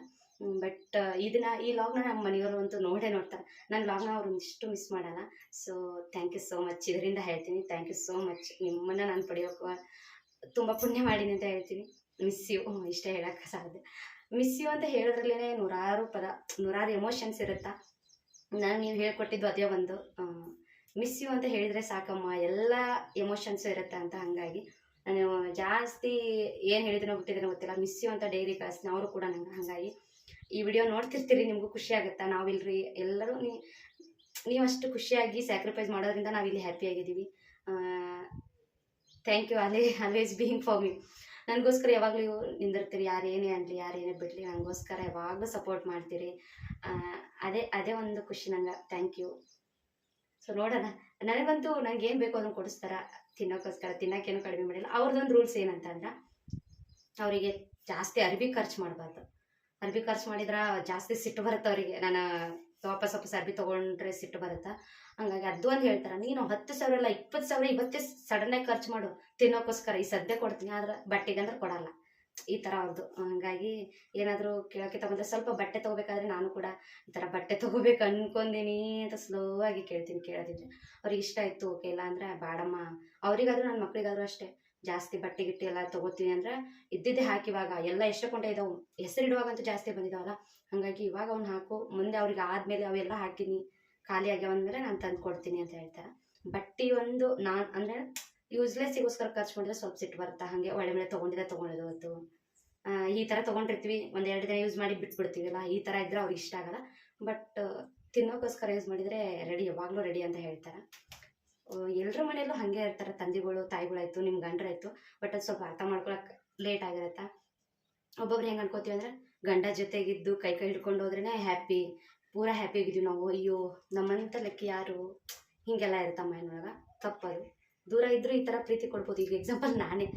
ಬಟ್ ಇದನ್ನ ಈ ಲಾಗ್ನ ನಮ್ಮ ಮನೆಯವರು ಅಂತೂ ನೋಡೇ ನೋಡ್ತಾರೆ. ನನ್ನ ಲಾಗ್ನ ಅವ್ರು ಇಷ್ಟು ಮಿಸ್ ಮಾಡಲ್ಲ. So thank you so much ಇದರಿಂದ ಹೇಳ್ತೀನಿ. ಥ್ಯಾಂಕ್ ಯು ಸೋ ಮಚ್ ನಿಮ್ಮನ್ನು ನಾನು ಪಡೆಯೋಕೆ ತುಂಬ ಪುಣ್ಯ ಮಾಡೀನಿ ಅಂತ ಹೇಳ್ತೀನಿ. ಮಿಸ್ ಯು ಇಷ್ಟೇ ಹೇಳೋಕ್ಕೆ ಸಾಧ್ಯ. ಮಿಸ್ ಯು ಅಂತ ಹೇಳೋದ್ರಲ್ಲೇ ನೂರಾರು ಪದ, ನೂರಾರು ಎಮೋಷನ್ಸ್ ಇರುತ್ತಾ? ನಾನು ನೀವು ಹೇಳ್ಕೊಟ್ಟಿದ್ದು ಅದೇ ಒಂದು. ಮಿಸ್ ಯು ಅಂತ ಹೇಳಿದರೆ ಸಾಕಮ್ಮ, ಎಲ್ಲ ಎಮೋಷನ್ಸು ಇರುತ್ತೆ ಅಂತ ಹಾಗಾಗಿ. ನಾನು ಜಾಸ್ತಿ ಏನು ಹೇಳಿದ್ರು ಬಿಟ್ಟಿದ್ದೀನೋ ಗೊತ್ತಿಲ್ಲ. ಮಿಸ್ ಯು ಅಂತ ಡೈರಿ ಕಳಿಸ್ತೀನಿ. ಅವರು ಕೂಡ ನಂಗೆ ಹಾಗಾಗಿ. ಈ ವಿಡಿಯೋ ನೋಡ್ತಿರ್ತೀರಿ, ನಿಮಗೂ ಖುಷಿ ಆಗುತ್ತಾ ನಾವಿಲ್ರಿ, ಎಲ್ಲರೂ ನೀ ನೀವಷ್ಟು ಖುಷಿಯಾಗಿ ಸ್ಯಾಕ್ರಿಫೈಸ್ ಮಾಡೋದ್ರಿಂದ ನಾವಿಲ್ಲಿ ಹ್ಯಾಪಿಯಾಗಿದ್ದೀವಿ ಥ್ಯಾಂಕ್ ಯು ಅಲೇ ಆಲ್ವೇಸ್ ಬೀಯಿಂಗ್ ಫಾರ್ ಮಿ ನನಗೋಸ್ಕರ ಯಾವಾಗಲೂ ನಿಂದಿರ್ತೀರಿ, ಯಾರು ಏನೇ ಯಾರೇನೇ ಯಾರು ಏನೇ ಬಿಡಲಿ, ನನಗೋಸ್ಕರ ಯಾವಾಗಲೂ ಸಪೋರ್ಟ್ ಮಾಡ್ತೀರಿ. ಅದೇ ಅದೇ ಒಂದು ಖುಷಿ ನಂಗೆ. ಥ್ಯಾಂಕ್ ಯು ಸೊ ನೋಡೋಣ. ನನಗಂತೂ ನಂಗೆ ಏನು ಬೇಕೋ ಅದನ್ನು ಕೊಡಿಸ್ತಾರ. ತಿನ್ನೋಕ್ಕೋಸ್ಕರ, ತಿನ್ನೋಕ್ಕೇನು ಕಡಿಮೆ ಮಾಡಿಲ್ಲ. ಅವ್ರದ್ದೊಂದು ರೂಲ್ಸ್ ಏನಂತಂದ್ರೆ, ಅವರಿಗೆ ಜಾಸ್ತಿ ಅರ್ಬಿ ಖರ್ಚು ಮಾಡಬಾರ್ದು. ಅರ್ಬಿ ಖರ್ಚು ಮಾಡಿದ್ರೆ ಜಾಸ್ತಿ ಸಿಟ್ಟು ಬರುತ್ತೆ ಅವರಿಗೆ. ನಾನು ವಾಪಸ್ ವಾಪಸ್ ಅರ್ಬಿ ತೊಗೊಂಡ್ರೆ ಸಿಟ್ಟು ಬರುತ್ತಾ? ಹಂಗಾಗಿ ಅದು ಒಂದು ಹೇಳ್ತಾರೆ, ನೀನು ಹತ್ತು ಸಾವಿರ ಅಲ್ಲ ಇಪ್ಪತ್ತು ಸಾವಿರ, ಇವತ್ತೇ ಸಡನ್ನಾಗಿ ಖರ್ಚು ಮಾಡು. ತಿನ್ನೋಕ್ಕೋಸ್ಕರ ಈ ಸದ್ಯ ಕೊಡ್ತೀನಿ, ಆದ್ರೆ ಬಟ್ಟೆಗೆ ಅಂದ್ರೆ ಕೊಡಲ್ಲ. ಈ ಥರ ಅವ್ರದ್ದು ಹಂಗಾಗಿ ಏನಾದರೂ ಕೇಳೋಕ್ಕೆ ತಗೊಂಡ್ರೆ ಸ್ವಲ್ಪ ಬಟ್ಟೆ ತೊಗೋಬೇಕಾದ್ರೆ ನಾನು ಕೂಡ ಈ ಥರ ಬಟ್ಟೆ ತೊಗೋಬೇಕು ಅನ್ಕೊಂದಿನಿ ಅಂತ ಸ್ಲೋ ಆಗಿ ಕೇಳ್ತೀನಿ, ಕೇಳೋದಿದ್ರೆ. ಅವ್ರಿಗೆ ಇಷ್ಟ ಆಯಿತು, ಓಕೆ ಇಲ್ಲ ಅಂದರೆ ಬೇಡಮ್ಮ, ಅವರಿಗಾದ್ರೂ ನನ್ನ ಮಕ್ಳಿಗಾದ್ರೂ ಅಷ್ಟೇ. ಜಾಸ್ತಿ ಬಟ್ಟೆ ಗಿಟ್ಟೆ ಎಲ್ಲ ತಗೋತೀವಿ ಅಂದ್ರೆ ಇದ್ದಿದ್ದೇ ಹಾಕಿವಾಗ ಎಲ್ಲ ಎಷ್ಟು ಕೊಂಡೆ ಇದಾವೆ ಹೆಸರಿಡುವಾಗಂತೂ ಜಾಸ್ತಿ ಬಂದಿದಾವಲ್ಲ. ಹಾಗಾಗಿ ಇವಾಗ ಅವ್ನು ಹಾಕು. ಮುಂದೆ ಅವ್ರಿಗೆ ಆದಮೇಲೆ ಅವೆಲ್ಲ ಹಾಕಿನಿ. ಖಾಲಿ ಆಗ್ಯಾವ ಅಂದಮೇಲೆ ನಾನು ತಂದು ಕೊಡ್ತೀನಿ ಅಂತ ಹೇಳ್ತಾರೆ. ಬಟ್ಟೆ ಒಂದು ನಾನು ಅಂದರೆ ಯೂಸ್ಲೆಸ್ಸಿಗೋಸ್ಕರ ಖರ್ಚು ಮಾಡಿದ್ರೆ ಸ್ವಲ್ಪ ಸಿಟ್ಟು ಬರುತ್ತಾ? ಹಾಗೆ ಒಳ್ಳೆ ಮೇಲೆ ತೊಗೊಂಡಿದ್ದೆ ತೊಗೊಂಡಿದ್ದು ಹೊತ್ತು. ಈ ಥರ ತೊಗೊಂಡಿರ್ತೀವಿ. ಒಂದು ಎರಡು ದಿನ ಯೂಸ್ ಮಾಡಿ ಬಿಟ್ಬಿಡ್ತೀವಲ್ಲ ಈ ಥರ ಇದ್ರೆ ಅವ್ರಿಗೆ ಇಷ್ಟ ಆಗಲ್ಲ. ಬಟ್ ತಿನ್ನೋಕ್ಕೋಸ್ಕರ ಯೂಸ್ ಮಾಡಿದರೆ ರೆಡಿ ಯಾವಾಗಲೂ ರೆಡಿ ಅಂತ ಹೇಳ್ತಾರೆ. ಎಲ್ಲರ ಮನೆಯಲ್ಲೂ ಹಾಗೆ ಇರ್ತಾರೆ. ತಂದೆಗಳು ತಾಯಿಗಳಾಯ್ತು ನಿಮ್ಮ ಗಂಡರಾಯ್ತು ಬಟ್ ಅದು ಸ್ವಲ್ಪ ಅರ್ಥ ಮಾಡ್ಕೊಳಕ್ಕೆ ಲೇಟ್ ಆಗಿರುತ್ತೆ. ಒಬ್ಬೊಬ್ರು ಹೆಂಗೆ ಅನ್ಕೋತೀವಿ ಅಂದರೆ ಗಂಡ ಜೊತೆಗಿದ್ದು ಕೈ ಕೈ ಹಿಡ್ಕೊಂಡು ಹೋದ್ರೇ ಹ್ಯಾಪಿ ಪೂರ ಹ್ಯಾಪಿ ಆಗಿದ್ದೀವಿ ನಾವು. ಅಯ್ಯೋ, ನಮ್ಮಂತ ಲೆಕ್ಕ ಯಾರು ಹೀಗೆಲ್ಲ ಇರುತ್ತೆ ಮೈನೊಳಗೆ ತಪ್ಪದು. ದೂರ ಇದ್ದರೂ ಈ ಥರ ಪ್ರೀತಿ ಕೊಡ್ಬೋದು. ಈಗ ಎಕ್ಸಾಂಪಲ್ ನಾನೇ.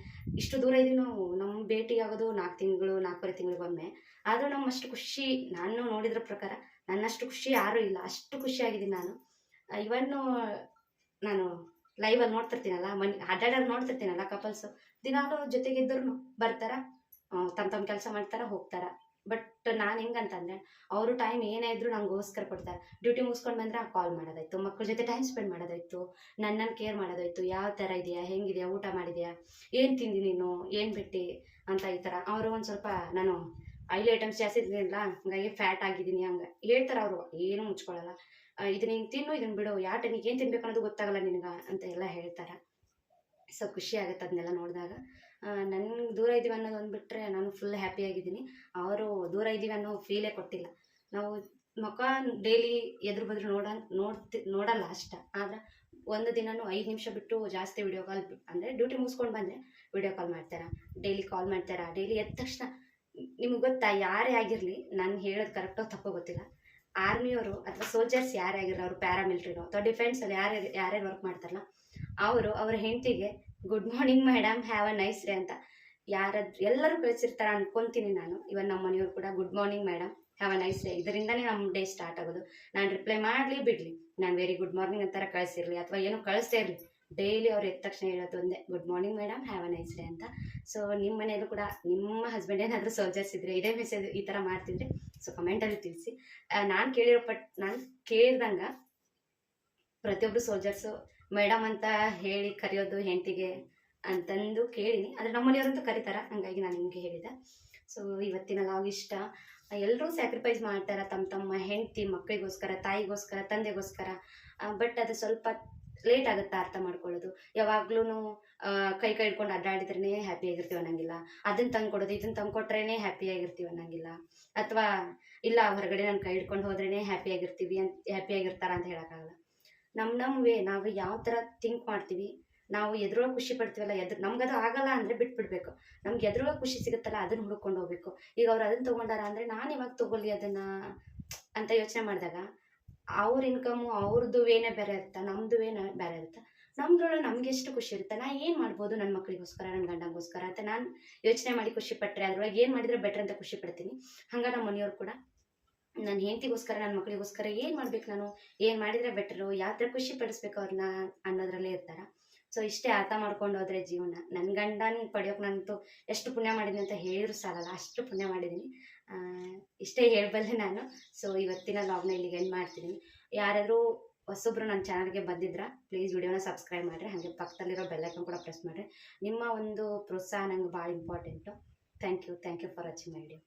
ಇಷ್ಟು ದೂರ ಇದ್ದೀವಿ ನಾವು. ನಮ್ಮ ಭೇಟಿ ಆಗೋದು ನಾಲ್ಕು ತಿಂಗಳು, ನಾಲ್ಕೂವರೆ ತಿಂಗಳಿಗೊಮ್ಮೆ ಆದರೂ ನಮ್ಮ ಅಷ್ಟು ಖುಷಿ, ನಾನು ನೋಡಿದ್ರ ಪ್ರಕಾರ ನನ್ನಷ್ಟು ಖುಷಿ ಯಾರೂ ಇಲ್ಲ. ಅಷ್ಟು ಖುಷಿಯಾಗಿದ್ದೀನಿ ನಾನು. ಇವನ್ನು ನಾನು ಲೈವಲ್ಲಿ ನೋಡ್ತಿರ್ತೀನಲ್ಲ, ಮನೆ, ಅಡ್ಡಾಡೋರು ನೋಡ್ತಿರ್ತೀನಲ್ಲ ಕಪಲ್ಸು ದಿನಾಲೂ ಜೊತೆಗಿದ್ದರೂ ಬರ್ತಾರ ತಮ್ಮ ತಮ್ಮ ಕೆಲಸ ಮಾಡ್ತಾರ, ಹೋಗ್ತಾರ. ಬಟ್ ನಾನು ಹೆಂಗಂತಂದ್ರೆ, ಅವರು ಟೈಮ್ ಏನೇ ಇದ್ರು ನಂಗೋಸ್ಕರ ಕೊಡ್ತಾರೆ. ಡ್ಯೂಟಿ ಮುಗಿಸ್ಕೊಂಡು ಬಂದ್ರೆ ಕಾಲ್ ಮಾಡೋದಾಯ್ತು ಮಕ್ಕಳ ಜೊತೆ ಟೈಮ್ ಸ್ಪೆಂಡ್ ಮಾಡೋದಾಯ್ತು, ನನ್ನನ್ನು ಕೇರ್ ಮಾಡೋದಾಯ್ತು, ಯಾವ ಥರ ಇದೆಯಾ, ಹೆಂಗಿದೆಯಾ, ಊಟ ಮಾಡಿದೆಯಾ, ಏನು ತಿಂದಿ ನೀನು, ಏನು ಬಿಟ್ಟಿ ಅಂತ ಈ ಥರ ಅವರು ಒಂದು ಸ್ವಲ್ಪ ನಾನು ಆಯಿಲ್ ಐಟಮ್ಸ್ ಜಾಸ್ತಿ ತಿಂದಿಲ್ಲ ಹಂಗಾಗಿ ಫ್ಯಾಟ್ ಆಗಿದ್ದೀನಿ ಹಂಗೆ. ಹೇಳ್ತಾರೆ ಅವರು, ಏನೂ ಮುಚ್ಕೊಳ್ಳಲ್ಲ ಇದನ್ನ ಹಿಂಗೆ ತಿನ್ನು, ಇದನ್ನ ಬಿಡು. ಯಾವ ಟೈಮಿಗೆ ಏನು ತಿನ್ಬೇಕು ಅನ್ನೋದು ಗೊತ್ತಾಗಲ್ಲ ನಿನಗೆ ಅಂತ ಎಲ್ಲ ಹೇಳ್ತಾರೆ. ಸೊ ಖುಷಿ ಆಗುತ್ತೆ ಅದನ್ನೆಲ್ಲ ನೋಡಿದಾಗ. ನನಗೆ ದೂರ ಇದ್ದೀವಿ ಅನ್ನೋದು ಒಂದು ಬಿಟ್ಟರೆ ನಾನು ಫುಲ್ ಹ್ಯಾಪಿಯಾಗಿದ್ದೀನಿ ಅವರು ದೂರ ಇದ್ದೀವಿ ಅನ್ನೋ ಫೀಲೇ ಕೊಟ್ಟಿಲ್ಲ. ನಾವು ಮುಖ ಡೈಲಿ ಎದುರು ಬದ್ರು ನೋಡ, ನೋಡ್ತಿ, ನೋಡಲ್ಲ ಅಷ್ಟ. ಆದ್ರೆ ಒಂದು ದಿನನೂ ಐದು ನಿಮಿಷ ಬಿಟ್ಟು ಜಾಸ್ತಿ ವಿಡಿಯೋ ಕಾಲ್ ಅಂದರೆ ಡ್ಯೂಟಿ ಮುಗಿಸ್ಕೊಂಡು ಬಂದರೆ ವಿಡಿಯೋ ಕಾಲ್ ಮಾಡ್ತಾರೆ. ಡೈಲಿ ಕಾಲ್ ಮಾಡ್ತಾರೆ. ಡೈಲಿ ಎದ್ದ ತಕ್ಷಣ ನಿಮ್ಗೆ ಗೊತ್ತಾ, ಯಾರೇ ಆಗಿರಲಿ, ನಾನು ಹೇಳೋದು ಕರೆಕ್ಟೋ ತಪ್ಪೋ ಗೊತ್ತಿಲ್ಲ. ಆರ್ಮಿಯವರು ಅಥವಾ ಸೋಲ್ಜರ್ಸ್ ಯಾರೇ ಅವರು ಪ್ಯಾರಾಮಿಲಿಟ್ರಿನೋ ಅಥವಾ ಡಿಫೆನ್ಸಲ್ಲಿ ಯಾರೇ ಯಾರ್ಯಾರು ವರ್ಕ್ ಮಾಡ್ತಾರಲ್ಲ, ಅವರು ಅವ್ರ ಹೆಂಡತಿಗೆ good morning madam have a nice day ಅಂತ ಯಾರದ್, ಎಲ್ಲರೂ ಕಳಿಸಿರ್ತಾರೆ ಅನ್ಕೊಂತೀನಿ ನಾನು. ಇವನ್ ನಮ್ಮ ಮನೆಯವ್ರು ಕೂಡ good morning madam have a nice day ಇದರಿಂದನೇ ನಮ್ಮ ಡೇ ಸ್ಟಾರ್ಟ್ ಆಗೋದು. ನಾನು ರಿಪ್ಲೈ ಮಾಡಲಿ ಬಿಡಲಿ. ನಾನು ವೆರಿ ಗುಡ್ ಮಾರ್ನಿಂಗ್ ಅಂತಾರ ಕಳಿಸಿರ್ಲಿ, ಅಥವಾ ಏನು ಕಳಿಸ್ತೇ ಇರಲಿ. ಡೈಲಿ ಅವ್ರು ಎದ್ದ ತಕ್ಷಣ ಹೇಳೋದು ಒಂದೇ good morning madam have a nice day ಅಂತ. ಸೊ ನಿಮ್ಮ ಮನೆಯಲ್ಲೂ ಕೂಡ, ನಿಮ್ಮ ಹಸ್ಬೆಂಡ್ ಏನಾದರೂ ಸೋಲ್ಜರ್ಸ್ ಇದ್ರೆ, ಇದೇ ಮೆಸೇಜ್ ಈ ಥರ ಮಾಡ್ತಿದ್ರೆ ಸೊ ಕಮೆಂಟಲ್ಲಿ ತಿಳಿಸಿ. ನಾನು ಕೇಳಿರೋ ಪಟ್, ನಾನು ಕೇಳಿದಂಗ ಪ್ರತಿಯೊಬ್ಬರು ಸೋಲ್ಜರ್ಸು ಮೇಡಮ್ ಅಂತ ಹೇಳಿ ಕರೆಯೋದು ಹೆಂಡತಿಗೆ ಅಂತಂದು ಕೇಳಿನಿ. ಆದರೆ ನಮ್ಮ ಮನೆಯವ್ರಂತೂ ಕರೀತಾರ, ಹಂಗಾಗಿ ನಾನು ನಿಮಗೆ ಹೇಳಿದೆ. ಸೊ ಇವತ್ತಿನ ಲಾಗ್ ಇಷ್ಟ. ಎಲ್ಲರೂ ಸ್ಯಾಕ್ರಿಫೈಸ್ ಮಾಡ್ತಾರೆ ತಮ್ಮ ತಮ್ಮ ಹೆಂಡತಿ ಮಕ್ಕಳಿಗೋಸ್ಕರ ತಾಯಿಗೋಸ್ಕರ, ತಂದೆಗೋಸ್ಕರ. ಬಟ್ ಅದು ಸ್ವಲ್ಪ ಲೇಟ್ ಆಗುತ್ತೆ ಅರ್ಥ ಮಾಡ್ಕೊಳ್ಳೋದು. ಯಾವಾಗ್ಲೂ ಕೈ ಕೈ ಹಿಡ್ಕೊಂಡು ಅಡ್ಡಾಡಿದ್ರೇ ಹ್ಯಾಪಿ ಆಗಿರ್ತೀವಿ ಅನ್ನಂಗಿಲ್ಲ. ಅದನ್ನ ತಂದು ಕೊಡೋದು ಇದನ್ನ ತಂದು ಕೊಟ್ರೇನೆ ಹ್ಯಾಪಿ ಆಗಿರ್ತೀವಿ ಅನ್ನಂಗಿಲ್ಲ. ಅಥವಾ, ಇಲ್ಲ, ಹೊರಗಡೆ ನಾನು ಕೈ ಹಿಡ್ಕೊಂಡು ಹೋದ್ರೇ ಹ್ಯಾಪಿ ಆಗಿರ್ತೀವಿ ಅಂತ ಹ್ಯಾಪಿ ಆಗಿರ್ತಾರ ಅಂತ ಹೇಳೋಕ್ಕಾಗಲ್ಲ. ನಮ್ಮ ನಮ್ಮ ವೇ ನಾವು ಯಾವ ಥರ ಥಿಂಕ್ ಮಾಡ್ತೀವಿ, ನಾವು ಎದ್ರೊಳಗೆ ಖುಷಿ ಪಡ್ತೀವಲ್ಲ, ಎದ್ರ, ನಮ್ಗದು ಆಗಲ್ಲ ಅಂದರೆ ಬಿಟ್ಬಿಡ್ಬೇಕು. ನಮ್ಗೆ ಎದ್ರೊಳಗೆ ಖುಷಿ ಸಿಗುತ್ತಲ್ಲ ಅದನ್ನ ಹುಡ್ಕೊಂಡು ಹೋಗ್ಬೇಕು. ಈಗ ಅವ್ರು ಅದನ್ನ ತೊಗೊಂಡಾರ ಅಂದರೆ ನಾನು ಇವಾಗ ತೊಗೊಳ್ಳಿ ಅದನ್ನ, ಅಂತ ಯೋಚನೆ ಮಾಡಿದಾಗ ಅವ್ರ ಇನ್ಕಮು ಅವ್ರದ್ದು ವೇನೇ ಬೇರೆ ಇರುತ್ತೆ ನಮ್ಮದು ವೇನ ಬೇರೆ ಇರುತ್ತೆ ನಮ್ದ್ರೊಳಗೆ ನಮ್ಗೆ ಎಷ್ಟು ಖುಷಿ ಇರುತ್ತೆ? ನಾ ಏನು ಮಾಡ್ಬೋದು ನನ್ನ ಮಕ್ಕಳಿಗೋಸ್ಕರ ನನ್ನ ಗಂಡಂಗೋಸ್ಕರ? ಅಂತ ನಾನು ಯೋಚನೆ ಮಾಡಿ ಖುಷಿ ಪಟ್ಟರೆ ಅದ್ರೊಳಗೆ ಏನು ಮಾಡಿದ್ರೆ ಬೆಟ್ರ್ ಅಂತ ಖುಷಿ ಪಡ್ತೀನಿ. ಹಂಗೆ ನಮ್ಮ ಮನೆಯವ್ರು ಕೂಡ. ನನ್ನ ಹೆಂಡತಿಗೋಸ್ಕರ ನನ್ನ ಮಕ್ಕಳಿಗೋಸ್ಕರ ಏನು ಮಾಡ್ಬೇಕು ನಾನು? ಏನು ಮಾಡಿದರೆ ಬೆಟ್ರು ಯಾವ ಥರ ಖುಷಿ ಪಡಿಸ್ಬೇಕು ಅವ್ರನ್ನ ಅನ್ನೋದ್ರಲ್ಲೇ ಇರ್ತಾರೆ. ಸೊ ಇಷ್ಟೇ ಅರ್ಥ ಮಾಡ್ಕೊಂಡು ಹೋದ್ರೆ ಜೀವನ. ನನ್ನ ಗಂಡನ ಪಡೆಯೋಕೆ ನಂತು ಎಷ್ಟು ಪುಣ್ಯ ಮಾಡಿದ್ದೀನಿ ಅಂತ ಹೇಳಿದ್ರು ಸಾಲಲ್ಲ, ಅಷ್ಟು ಪುಣ್ಯ ಮಾಡಿದ್ದೀನಿ ಇಷ್ಟೇ ಹೇಳಬಲ್ಲೆ ನಾನು. ಸೊ ಇವತ್ತಿನ ಲಾಗ್ನ ಇಲ್ಲಿಗೆ ಎಂಡ್ ಮಾಡ್ತಿದ್ದೀನಿ ಯಾರಾದರೂ ಹೊಸೊಬ್ರು ನನ್ನ ಚಾನಲ್ಗೆ ಬಂದಿದ್ರ ಪ್ಲೀಸ್ ವಿಡಿಯೋನ ಸಬ್ಸ್ಕ್ರೈಬ್ ಮಾಡಿರಿ. ಹಾಗೆ ಪಕ್ಕದಲ್ಲಿರೋ ಬೆಲ್ಲೈಕನ್ ಕೂಡ ಪ್ರೆಸ್ ಮಾಡಿರಿ. ನಿಮ್ಮ ಒಂದು ಪ್ರೋತ್ಸಾಹ ನಂಗೆ ಭಾಳ important thank you thank you for watching my video